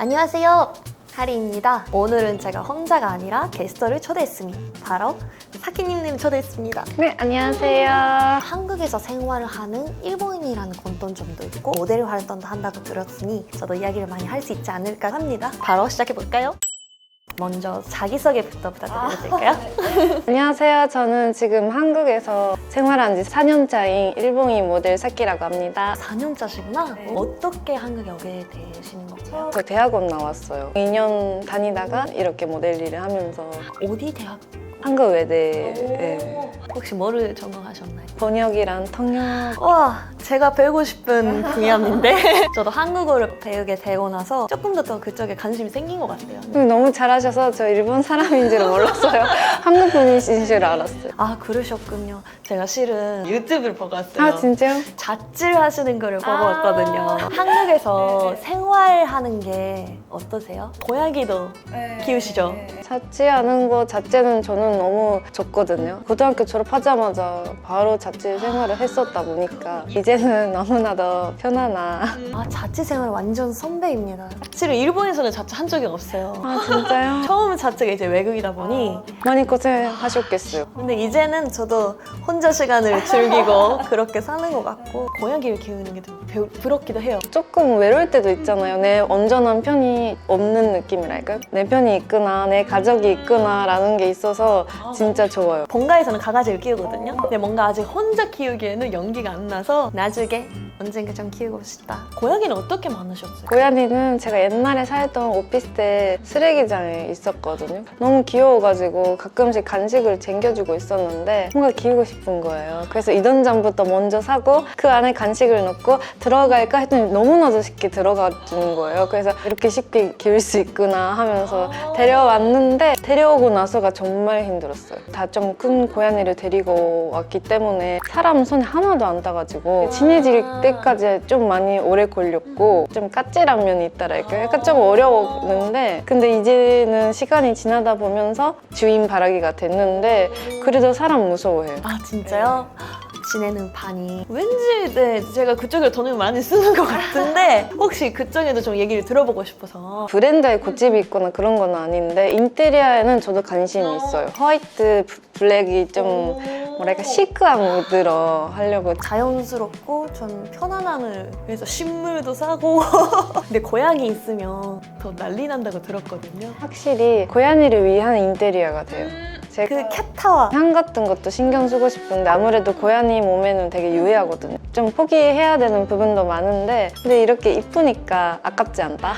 안녕하세요. 하리입니다. 오늘은 제가 혼자가 아니라 게스트를 초대했습니다. 바로 사키님님 초대했습니다. 네, 안녕하세요. 한국에서 생활을 하는 일본인이라는 공통점도 있고 모델 활동도 한다고 들었으니 저도 이야기를 많이 할 수 있지 않을까 합니다. 바로 시작해 볼까요? 먼저 자기소개부터 부탁드려도 될까요? 안녕하세요. 저는 지금 한국에서 생활한 지 4년차인 일본인 모델 사키라고 합니다. 4년차시구나. 네. 어떻게 한국에 오게 되시는 거죠? 저 대학원 나왔어요. 2년 다니다가 이렇게 모델 일을 하면서 어디 대학? 한국 외대 예. 혹시 뭐를 전공하셨나요? 번역이랑 통역 와, 제가 배우고 싶은 분야인데 저도 한국어를 배우게 되고 나서 조금 더, 더 그쪽에 관심이 생긴 것 같아요. 너무 잘하셔서 저 일본 사람인 줄 몰랐어요. 한국 분이신 줄 알았어요. 아, 그러셨군요. 제가 실은 유튜브를 보고 왔어요. 아 진짜요? 자취를 하시는 거를 보고 아. 왔거든요. 한국에서 생활하는 게 어떠세요? 고양이도 키우시죠? 자취하는 거 자체는 저는 너무 좋거든요. 고등학교 졸업하자마자 바로 자취 생활을 했었다 보니까 이제는 너무나 더 편하나. 아, 자취 생활 완전 선배입니다. 실은 일본에서는 자취 한 적이 없어요. 아 진짜요? 처음 자취가 이제 외국이다 보니 많이 고생하셨겠어요. 근데 이제는 저도 혼자 시간을 즐기고 그렇게 사는 것 같고 고양이를 키우는 게좀 부럽기도 해요. 조금 외로울 때도 있잖아요. 내 온전한 편이 없는 느낌이랄까요? 내 편이 있구나, 내 가족이 있구나라는 게 있어서 진짜 좋아요. 본가에서는 강아지를 키우거든요. 근데 뭔가 아직 혼자 키우기에는 용기가 안 나서 나중에 언젠가 좀 키우고 싶다. 고양이는 어떻게 많으셨어요? 고양이는 제가 옛날에 살던 오피스텔 쓰레기장에 있었거든요. 너무 귀여워가지고 가끔씩 간식을 챙겨주고 있었는데 뭔가 키우고 싶은 거예요. 그래서 이동장부터 먼저 사고 그 안에 간식을 넣고 들어갈까 했더니 너무나도 쉽게 들어가 주는 거예요. 그래서 이렇게 쉽게 키울 수 있구나 하면서 데려왔는데 데려오고 나서가 정말 힘들었어요. 다 좀 큰 고양이를 데리고 왔기 때문에 사람 손에 하나도 안 따가지고 친해질 때 까지 좀 많이 오래 걸렸고 좀 까칠한 면이 있다랄까 약간 좀 어려웠는데 근데 이제는 시간이 지나다 보면서 주인 바라기가 됐는데 그래도 사람 무서워해요. 아 진짜요? 지내는 반이. 왠지 네, 제가 그쪽에 돈을 많이 쓰는 것 같은데 혹시 그쪽에도 좀 얘기를 들어보고 싶어서. 브랜드에 고집이 있거나 그런 건 아닌데 인테리어에는 저도 관심이 있어요. 화이트, 브- 블랙이 좀 뭐랄까 시크한 무드로 하려고. 자연스럽고 좀 편안함을 위해서 식물도 사고. 근데 고양이 있으면 더 난리 난다고 들었거든요. 확실히 고양이를 위한 인테리어가 돼요. 제가 그 캣타워 향 같은 것도 신경 쓰고 싶은데 아무래도 고양이 몸에는 되게 유해하거든요. 좀 포기해야 되는 부분도 많은데 근데 이렇게 이쁘니까 아깝지 않다.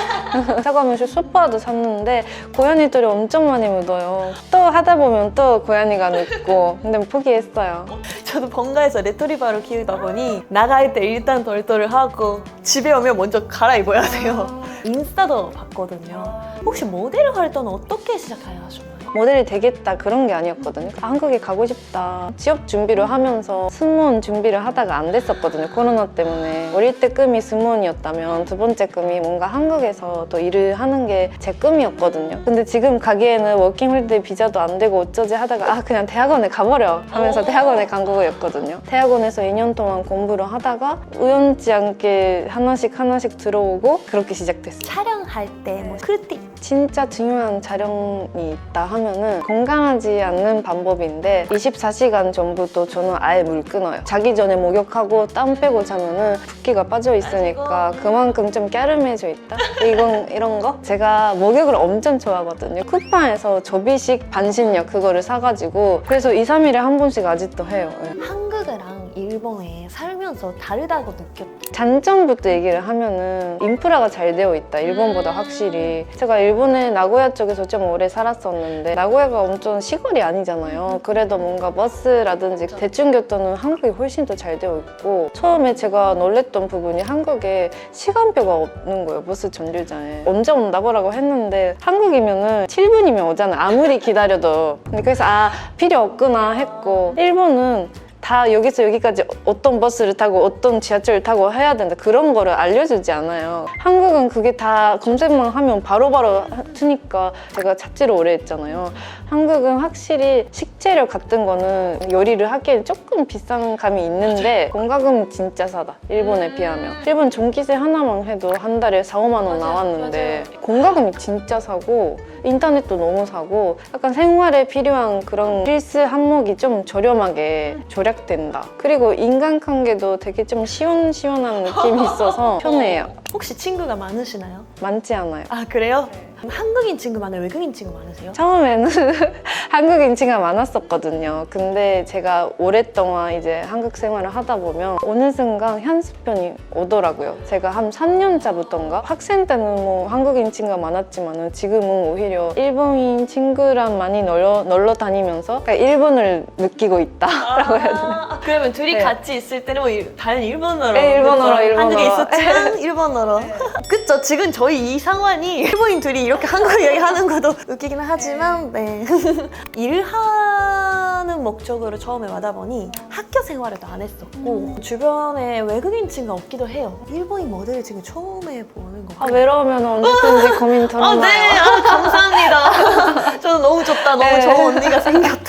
사과면서 소파도 샀는데 고양이들이 엄청 많이 묻어요. 또 하다 보면 또 고양이가 눕고 근데 포기했어요. 저도 본가에서 레토리바를 키우다 보니 나갈 때 일단 덜덜을 하고 집에 오면 먼저 갈아입어야 돼요 인스타도 봤거든요 혹시 모델 활동은 어떻게 시작하셨나요? 모델이 되겠다 그런 게 아니었거든요. 아, 한국에 가고 싶다. 취업 준비를 하면서 승무원 준비를 하다가 안 됐었거든요. 코로나 때문에. 어릴 때 꿈이 승무원이었다면 두 번째 꿈이 뭔가 한국에서 또 일을 하는 게 제 꿈이었거든요. 근데 지금 가기에는 워킹홀리데이 비자도 안 되고 어쩌지 하다가 아 그냥 대학원에 가버려 하면서 대학원에 간 거였거든요. 대학원에서 2년 동안 공부를 하다가 우연치 않게 하나씩 하나씩 들어오고 그렇게 시작됐어요. 촬영할 때 뭐 크리틱 진짜 중요한 촬영이 있다 하면은 건강하지 않는 방법인데 24시간 전부터 저는 아예 물 끊어요. 자기 전에 목욕하고 땀 빼고 자면은 붓기가 빠져 있으니까 그만큼 좀 까름해져 있다. 이건 이런 거 제가 목욕을 엄청 좋아하거든요. 쿠팡에서 접이식 반신욕 그거를 사가지고 그래서 2, 3일에 한 번씩 아직도 해요. 네. 한국이랑 일본에 살면서 다르다고 느꼈죠 장점부터 얘기를 하면은 인프라가 잘 되어 있다 일본보다 확실히. 제가 일본의 나고야 쪽에서 좀 오래 살았었는데 나고야가 엄청 시골이 아니잖아요. 그래도 뭔가 버스라든지 대중교통은 한국이 훨씬 더 잘 되어 있고 처음에 제가 놀랬던 부분이 한국에 시간표가 없는 거예요 버스 정류장에. 언제 온다고라고 했는데 한국이면은 7분이면 오잖아요 아무리 기다려도. 근데 그래서 아 필요 없구나 했고 일본은 다 여기서 여기까지 어떤 버스를 타고 어떤 지하철을 타고 해야 된다 그런 거를 알려주지 않아요. 한국은 그게 다 검색만 하면 바로바로 트니까 제가 잡지를 오래 했잖아요. 한국은 확실히 식재료 같은 거는 요리를 하기엔 조금 비싼 감이 있는데 공과금 진짜 싸다. 일본에 음. 비하면. 일본 전기세 하나만 해도 한 달에 4, 5만 원 나왔는데 공과금이 진짜 사고 인터넷도 너무 사고 약간 생활에 필요한 그런 필수 항목이 좀 저렴하게 절약된다. 그리고 인간관계도 되게 좀 시원시원한 느낌이 있어서 편해요. 혹시 친구가 많으시나요? 많지 않아요. 아 그래요? 한국인 친구 많아요? 외국인 친구 많으세요? 처음에는 한국인 친구가 많았었거든요. 근데 제가 오랫동안 이제 한국 생활을 하다 보면 어느 순간 현수편이 오더라고요. 제가 한 3년 차부터인가 학생 때는 뭐 한국인 친구가 많았지만 지금은 오히려 일본인 친구랑 많이 놀러, 놀러 다니면서 그러니까 일본을 느끼고 있다라고 해야 되나? 아, 그러면 둘이 네. 같이 있을 때는 뭐 일- 다른 일본어로 네, 일본어로, 그쵸? 일본어로. 한국에 있었지만 일본어로 그쵸 지금 저희 이 상황이 일본인 둘이 이렇게 한국 얘기 하는 것도 웃기긴 하지만 네. 일하는 목적으로 처음에 와다 보니 학교 생활에도 안 했었고 주변에 외국인 친구가 없기도 해요 일본인 모델을 지금 처음에 보는 거 아, 외로우면 언제든지 고민 아, 털어놔요. 네. 아, 감사합니다. 저는 너무 좋다. 너무 네. 좋은 언니가 생겼다.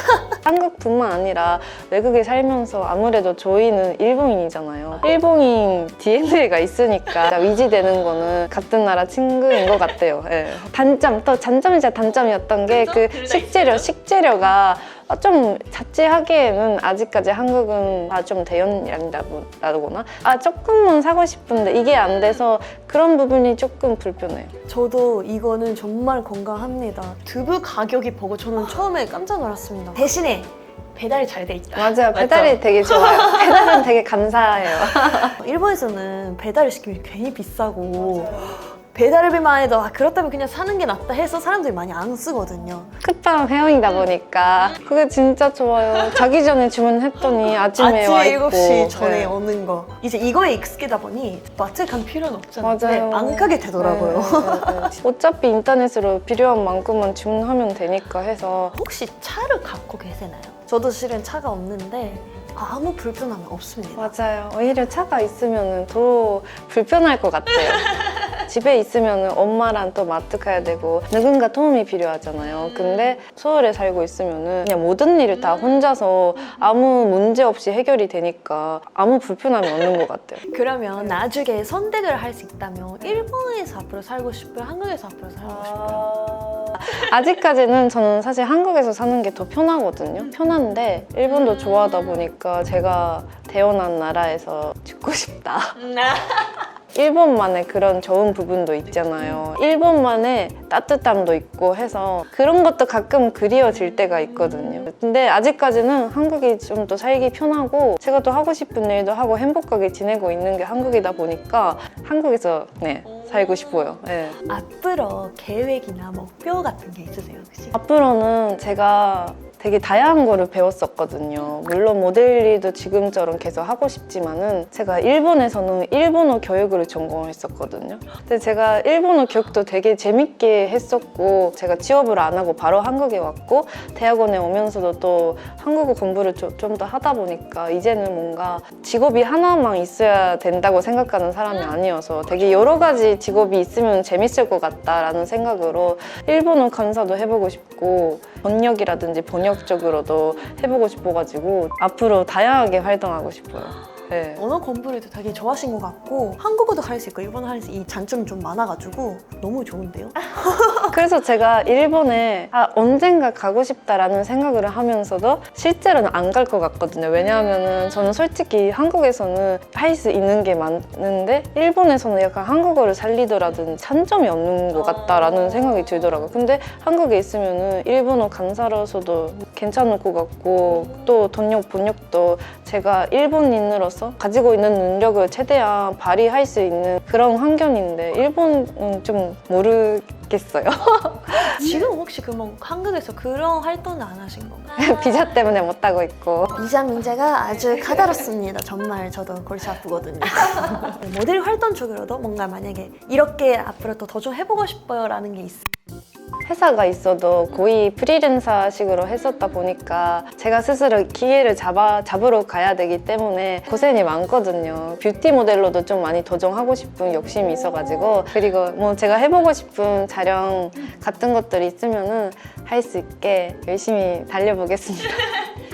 한국뿐만 아니라 외국에 살면서 아무래도 저희는 일본인이잖아요. 일본인 DNA가 있으니까 위지되는 거는 같은 나라 친구인 것 같아요. 예. 단점, 또 단점이자 단점이었던 게그 식재료, 식재료가 좀 자취하기에는 아직까지 한국은 다 좀 대연량이라거나 아 조금만 사고 싶은데 이게 안 돼서 그런 부분이 조금 불편해요. 저도 이거는 정말 건강합니다. 두부 가격이 보고 저는 처음에 깜짝 놀랐습니다. 대신에 배달이 잘 돼 있다. 맞아요. 배달이 되게 좋아요. 배달은 되게 감사해요. 일본에서는 배달을 시키면 괜히 비싸고 배달비만 해도 아, 그렇다면 그냥 사는 게 낫다 해서 사람들이 많이 안 쓰거든요. 끝방 회원이다 보니까 그게 진짜 좋아요. 자기 전에 주문했더니 아침에 와 있고. 7시 전에 네. 오는 거. 이제 이거에 익숙하다 보니 마트 갈 필요는 없잖아요. 맞아요. 네, 안 가게 되더라고요. 네, 네, 네. 어차피 인터넷으로 필요한 만큼만 주문하면 되니까 해서 혹시 차를 갖고 계세나요? 저도 실은 차가 없는데 아무 불편함이 없습니다. 맞아요. 오히려 차가 있으면 더 불편할 것 같아요. 집에 있으면 엄마랑 또 마트 가야 되고 누군가 도움이 필요하잖아요. 근데 서울에 살고 있으면 그냥 모든 일을 다 혼자서 아무 문제 없이 해결이 되니까 아무 불편함이 없는 것 같아요. 그러면 나중에 선택을 할 수 있다면 일본에서 앞으로 살고 싶어요? 한국에서 앞으로 살고 싶어요? 아직까지는 저는 사실 한국에서 사는 게 더 편하거든요. 편한데 일본도 좋아하다 보니까 제가 태어난 나라에서 죽고 싶다. 일본만의 그런 좋은 부분도 있잖아요. 일본만의 따뜻함도 있고 해서 그런 것도 가끔 그리워질 때가 있거든요. 근데 아직까지는 한국이 좀 더 살기 편하고 제가 또 하고 싶은 일도 하고 행복하게 지내고 있는 게 한국이다 보니까 한국에서 네, 살고 싶어요. 네. 앞으로 계획이나 목표 같은 게 있으세요 혹시? 앞으로는 제가 되게 다양한 거를 배웠었거든요. 물론 모델 일도 지금처럼 계속 하고 싶지만은 제가 일본에서는 일본어 교육을 전공했었거든요. 근데 제가 일본어 교육도 되게 재밌게 했었고 제가 취업을 안 하고 바로 한국에 왔고 대학원에 오면서도 또 한국어 공부를 좀 더 하다 보니까 이제는 뭔가 직업이 하나만 있어야 된다고 생각하는 사람이 아니어서 되게 여러 가지 직업이 있으면 재밌을 것 같다라는 생각으로 일본어 강사도 해보고 싶고 번역이라든지 번역 쪽으로도 해보고 싶어가지고 앞으로 다양하게 활동하고 싶어요. 네. 언어 공부를 되게 좋아하신 것 같고 한국어도 할 수 있고 일본어 할수 있고 이 장점이 좀 많아가지고 너무 좋은데요? 그래서 제가 일본에 아, 언젠가 가고 싶다라는 생각을 하면서도 실제로는 안 갈 것 같거든요. 왜냐하면 저는 솔직히 한국에서는 할 수 있는 게 많은데 일본에서는 약간 한국어를 살리더라든 장점이 없는 것 같다라는 생각이 들더라고요. 근데 한국에 있으면 일본어 강사로서도 괜찮을 것 같고 또 번역 번역도 제가 일본인으로서 가지고 있는 능력을 최대한 발휘할 수 있는 그런 환경인데 일본은 좀 모르겠어요. 지금 혹시 그러면 한국에서 그런 활동을 안 하신 건가요? 비자 때문에 못 하고 있고 비자 문제가 아주 까다롭습니다. 정말 저도 골치 아프거든요. 모델 활동 쪽으로도 뭔가 만약에 이렇게 앞으로 더좀 해보고 싶어요라는 게 있어요. 회사가 있어도 거의 프리랜서식으로 했었다 보니까 제가 스스로 기회를 잡아, 잡으러 가야 되기 때문에 고생이 많거든요. 뷰티 모델로도 좀 많이 도전하고 싶은 욕심이 있어가지고 그리고 뭐 제가 해보고 싶은 촬영 같은 것들이 있으면은 할 수 있게 열심히 달려보겠습니다.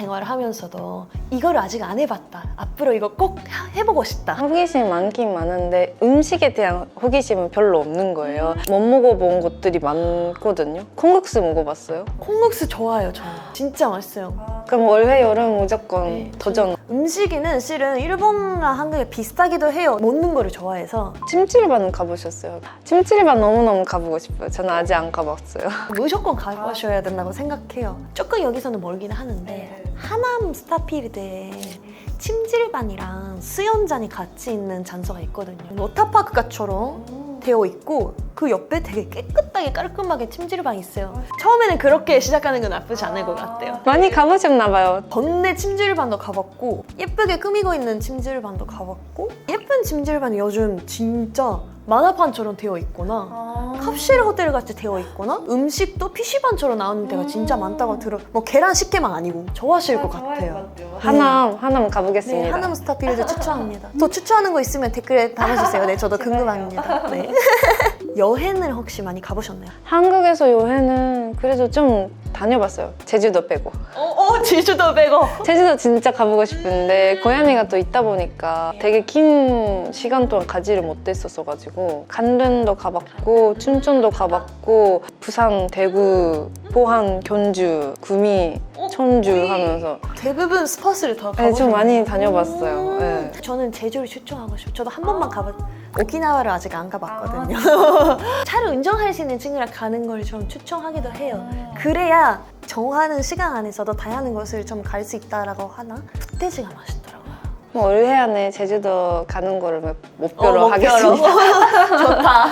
생활을 하면서도 이거를 아직 안 해봤다. 앞으로 이거 꼭 해보고 싶다. 호기심 많긴 많은데 음식에 대한 호기심은 별로 없는 거예요. 못 먹어본 것들이 많거든요. 콩국수 먹어봤어요? 콩국수 좋아요, 저는. 진짜 맛있어요. 그럼 올해 여름 무조건 네. 도전. 음식에는 실은 일본과 한국에 비슷하기도 해요. 먹는 거를 좋아해서 찜질방 가보셨어요? 찜질방 너무너무 가보고 싶어요. 저는 아직 안 가봤어요. 무조건 가보셔야 된다고 생각해요. 조금 여기서는 멀긴 하는데 하남 스타필드에 찜질방이랑 수영장이 같이 있는 장소가 있거든요. 워터파크가처럼 되어 있고 그 옆에 되게 깨끗하게 깔끔하게 찜질방이 있어요. 처음에는 그렇게 시작하는 건 나쁘지 않을 것 같아요. 많이 가보셨나 봐요. 번내 찜질방도 가봤고 예쁘게 꾸미고 있는 찜질방도 가봤고 예쁜 찜질방이 요즘 진짜 만화판처럼 되어 있거나 캡슐 호텔 같이 되어 있거나 음식도 PC방처럼 나오는 데가 진짜 많다고 들어 뭐 계란 식혜만 아니고 좋아하실 것 같아요. 하남, 하남 가보겠습니다. 네, 하남 스타필드 추천합니다. 더 추천하는 거 있으면 댓글에 담아주세요. 네, 저도 궁금합니다. 네. 여행을 혹시 많이 가보셨나요? 한국에서 여행은 그래도 좀 다녀봤어요. 제주도 빼고. 어, 어 제주도 빼고. 제주도 진짜 가보고 싶은데 고양이가 또 있다 보니까 되게 긴 시간 동안 가지를 못했었어가지고 간른도 가봤고 춘천도 가봤고 부산, 대구, 포항, 견주, 구미, 천주 하면서 대부분 스팟을 다 가보셨나요? 네, 좀 많이 다녀봤어요. 음, 네. 저는 제주를 추천하고 싶어요. 저도 한 번만 가봤. 오키나와를 아직 안 가봤거든요. 차를 운전할 수 있는 친구랑 가는 걸 좀 추천하기도 해요. 그래야 정하는 시간 안에서도 다양한 곳을 좀 갈 수 있다라고 하나? 흑돼지가 맛있더라고요. 뭐 올 해 안에 제주도 가는 거를 목- 목표로 어. 하겠습니다. 좋다.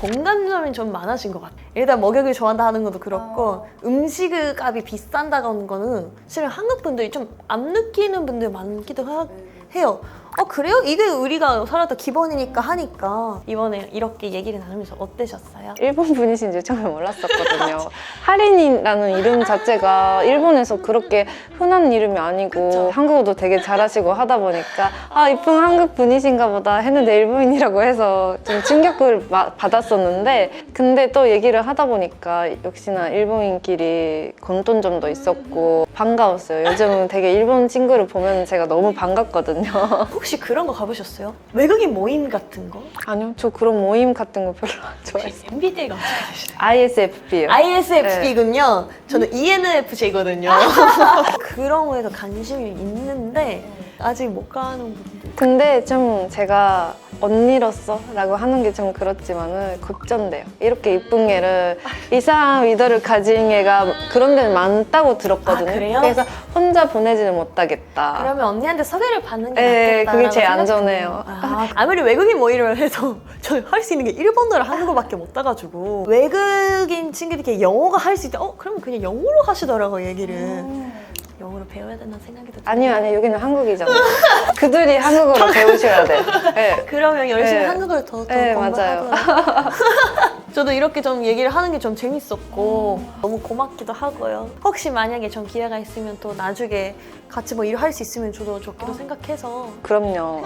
공감점이 좀 많아진 것 같아요. 일단 먹역을 좋아한다 하는 것도 그렇고 음식 값이 비싼다는 거는 실은 한국 분들이 좀 안 느끼는 분들 많기도 하- 해요. 어 그래요? 이게 우리가 살았다 기본이니까 하니까 이번에 이렇게 얘기를 나누면서 어떠셨어요? 일본 분이신 줄 처음에 몰랐었거든요. 하린이라는 이름 자체가 일본에서 그렇게 흔한 이름이 아니고 그쵸. 한국어도 되게 잘하시고 하다 보니까 아 이쁜 한국 분이신가 보다 했는데 일본인이라고 해서 좀 충격을 마- 받았었는데 근데 또 얘기를 하다 보니까 역시나 일본인끼리 공통점도 있었고 반가웠어요. 요즘은 되게 일본 친구를 보면 제가 너무 반갑거든요. 혹시 그런 거 가보셨어요? 외국인 모임 같은 거? 아니요, 저 그런 모임 같은 거 별로 안 좋아해요. MBTI가 어떻게 되시나요? ISFP요. ISFP군요. 저는 E ENFJ거든요. 그런 거에도 관심이 있는데 아직 못 가는 분들. 근데 좀 제가 언니로서 라고 하는 게 좀 그렇지만은 걱정돼요. 이렇게 이쁜 애를 이상한 위더를 가진 애가 그런 데는 많다고 들었거든요. 아, 그래요? 래서 혼자 보내지는 못하겠다. 그러면 언니한테 소개를 받는 게 네, 낫겠다. 그게 제일 안전해요. 아, 아무리 외국인 모임을 해도 저 할 수 있는 게 일본어랑 한국어밖에 못 따가지고 외국인 친구들이 영어가 할 수 있다. 어, 그러면 그냥 영어로 하시더라고 얘기를. 영어로 배워야 된다는 생각이 들어요. 아니요, 아니요. 여기는 한국이잖아요. 그들이 한국어로 배우셔야 돼요. 네. 그러면 열심히 네. 한국어를 더, 더 네, 공부하고 맞아요. 저도 이렇게 좀 얘기를 하는 게 좀 재밌었고 너무 고맙기도 하고요. 혹시 만약에 좀 기회가 있으면 또 나중에 같이 뭐 일을 할수 있으면 저도 좋기도 생각해서 그럼요.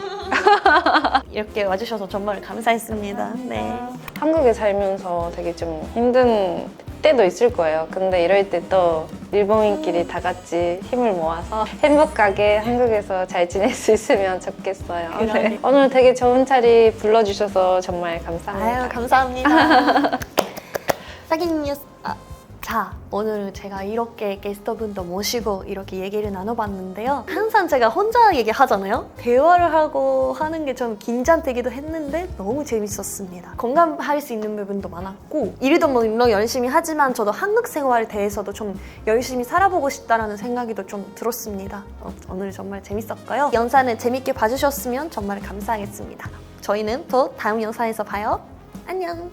이렇게 와주셔서 정말 감사했습니다. 네. 한국에 살면서 되게 좀 힘든 때도 있을 거예요. 근데 이럴 때 또 일본인끼리 다 같이 힘을 모아서 행복하게 한국에서 잘 지낼 수 있으면 좋겠어요. 네. 오늘 되게 좋은 자리 불러주셔서 정말 감사합니다. 아유 감사합니다. 사긴 뉴스. 아, 자 오늘 제가 이렇게 게스트분도 모시고 이렇게 얘기를 나눠봤는데요. 항상 제가 혼자 얘기하잖아요. 대화를 하고 하는 게 좀 긴장되기도 했는데 너무 재밌었습니다. 공감할 수 있는 부분도 많았고 일도 뭐 물론 열심히 하지만 저도 한국 생활에 대해서도 좀 열심히 살아보고 싶다라는 생각이 좀 들었습니다. 어, 오늘 정말 재밌었고요. 영상을 재밌게 봐주셨으면 정말 감사하겠습니다. 저희는 또 다음 영상에서 봐요. 안녕.